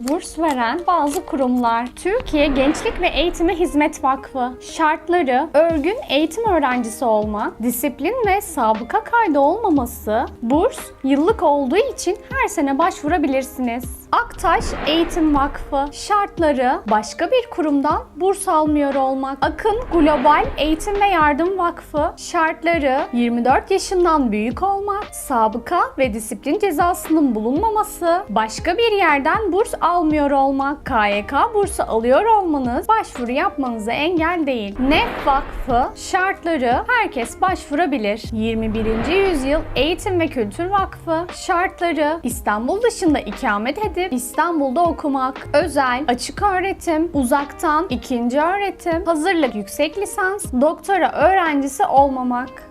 Burs veren bazı kurumlar. Türkiye Gençlik ve Eğitime Hizmet Vakfı. Şartları örgün eğitim öğrencisi olma, disiplin ve sabıka kaydı olmaması, burs yıllık olduğu için her sene başvurabilirsiniz. Aktaş Eğitim Vakfı şartları başka bir kurumdan burs almıyor olmak. Akın Global Eğitim ve Yardım Vakfı şartları 24 yaşından büyük olmak, sabıka ve disiplin cezasının bulunmaması, başka bir yerden burs almıyor olmak, KYK bursu alıyor olmanız başvuru yapmanıza engel değil. NEF Vakfı şartları herkes başvurabilir. 21. Yüzyıl Eğitim ve Kültür Vakfı şartları İstanbul dışında ikamet edip İstanbul'da okumak, özel, açık öğretim, uzaktan, ikinci öğretim, hazırlık yüksek lisans, doktora öğrencisi olmamak.